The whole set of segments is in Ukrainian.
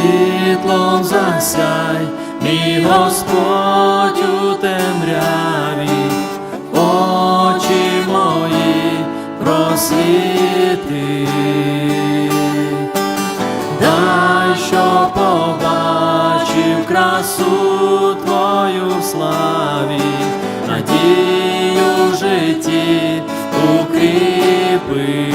світлом засяй, мій Господь у темряві, очі мої просвіти. Дай, що побачив красу Твою в славі, надію в житті укріпи.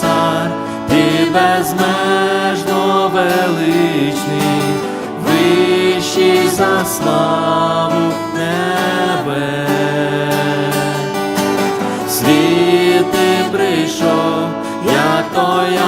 Цар, ти безмежно величний, вищий за славу небе. Світ ти прийшов, як то агнець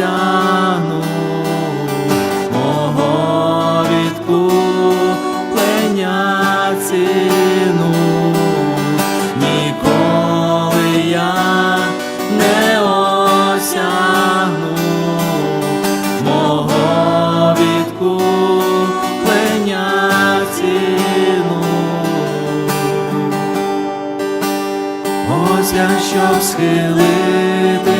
Осягну мого відкуплення ціну, ніколи я не осягну мого відкуплення ціну. Ось я, щоб схилитись,